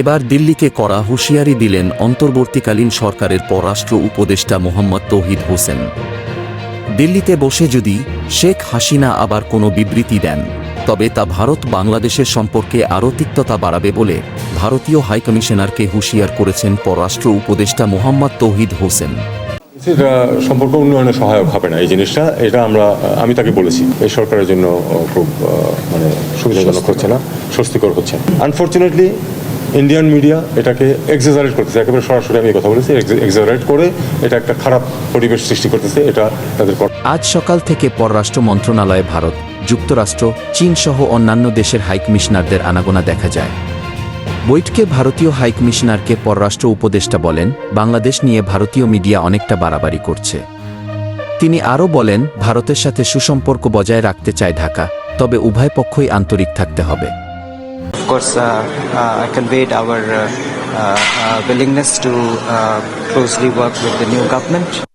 এবার দিল্লিকে করা হুঁশিয়ারি দিলেন অন্তর্বর্তীকালীন সরকারের পররাষ্ট্র উপদেষ্টা মোহাম্মদ তৌহিদ হোসেন। দিল্লিতে বসে যদি শেখ হাসিনা আবার কোনো বিবৃতি দেন, তবে তা ভারত বাংলাদেশের সম্পর্কে আরও তিক্ততা বাড়াবে বলে ভারতীয় হাইকমিশনারকে হুঁশিয়ার করেছেন পররাষ্ট্র উপদেষ্টা মোহাম্মদ তৌহিদ হোসেন। সম্পর্ক উন্নয়নে সহায়ক হবে না, এই জিনিসটা, এটা আমরা, আমি তাকে বলেছি। এই সরকারের জন্য খুব মানে সুবিধাজনক হচ্ছে না, স্বস্তিকর হচ্ছে আনফর্চুনেটলি ইন্ডিয়ান মিডিয়া এটাকে এক্সাজারেট করতেছে। একেবারে সরাসরি আমি কথা বলেছি এক্সাজারেট করে এটা একটা খারাপ পরিবেশ সৃষ্টি করতেছে, এটা তাদের আজ সকাল থেকে পররাষ্ট্র মন্ত্রণালয়ে ভারত, যুক্তরাষ্ট্র, চীন সহ অন্যান্য দেশের হাইকমিশনারদের আনাগোনা দেখা যায়। বৈঠকে ভারতীয় হাইকমিশনারকে পররাষ্ট্র উপদেষ্টা বলেন, বাংলাদেশ নিয়ে ভারতীয় মিডিয়া অনেকটা বাড়াবাড়ি করছে। তিনি আরও বলেন, ভারতের সাথে সুসম্পর্ক বজায় রাখতে চায় ঢাকা, তবে উভয় পক্ষই আন্তরিক থাকতে হবে। Course, uh, uh, I conveyed our uh, willingness to closely work with the new government